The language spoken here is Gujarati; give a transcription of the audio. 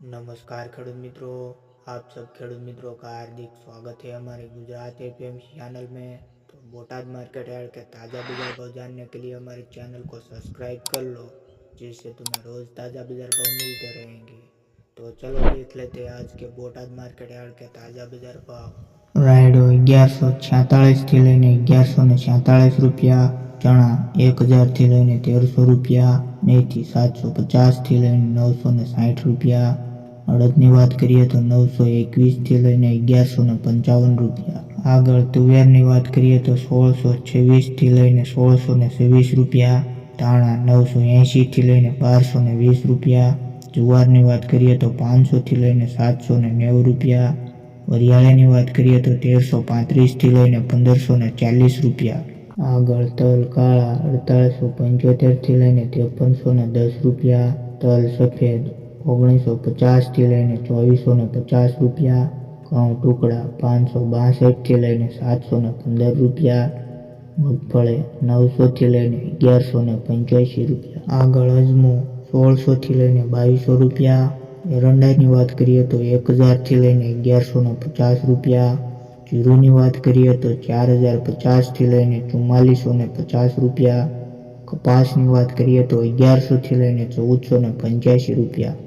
नमस्कार खेडूत मित्रों आप सब खेडूत मित्रों का हार्दिक स्वागत है हमारे गुजरात एफएम चैनल में तो बोटाद मार्केट यार्ड के ताज़ा बाजार भाव जानने के लिए हमारे चैनल को सब्सक्राइब कर लो जिससे तुम्हें रोज़ ताज़ा बाजार भाव मिलते रहेंगे तो चलो देख लेते हैं आज के बोटाद मार्केट यार्ड के ताज़ा बाजार भाव રાયડો અગિયારસો છેતાળીસથી લઈને અગિયારસો ને છેતાળીસ રૂપિયા ચણા એક હજારથી લઈને તેરસો રૂપિયા મેથી સાતસો પચાસથી લઈને નવસો ને સાઠ રૂપિયા અડદની વાત કરીએ તો નવસો એકવીસથી લઈને અગિયારસો ને પંચાવન રૂપિયા. આગળ તુવેરની વાત કરીએ તો સોળસો છવ્વીસથી લઈને સોળસો ને છવ્વીસ રૂપિયા. ધાણા નવસો એંશીથી લઈને બારસો ને વીસ રૂપિયા. જુવારની વાત કરીએ તો પાંચસોથી લઈને સાતસો ને નેવું રૂપિયા. વરિયાળાની વાત કરીએ તો તેરસો પાંત્રીસથી લઈને પંદરસો ને ચાલીસ રૂપિયા. આગળ તલ કાળા અડતાલીસો પંચોતેરથી લઈને ત્રેપનસો ને દસ રૂપિયા. તલ સફેદ ઓગણીસો પચાસથી લઈને ચોવીસો ને પચાસ રૂપિયા, ઘઉં ટુકડા પાંચસો બાસઠથી લઈને સાતસો ને પંદર રૂપિયા, મગફળી નવસોથી લઈને અગિયારસો ને પંચ્યાસી રૂપિયા. આગળ અજમો સોળસોથી લઈને બાવીસો રૂપિયા. એરંડાની વાત કરીએ તો એક હજારથી લઈને અગિયારસો ને પચાસ રૂપિયા. જીરુની વાત કરીએ તો ચાર હજાર પચાસથી લઈને ચુમ્માલીસો ને પચાસ રૂપિયા. કપાસની વાત કરીએ તો અગિયારસોથી લઈને ચૌદસો ને પંચ્યાસી રૂપિયા.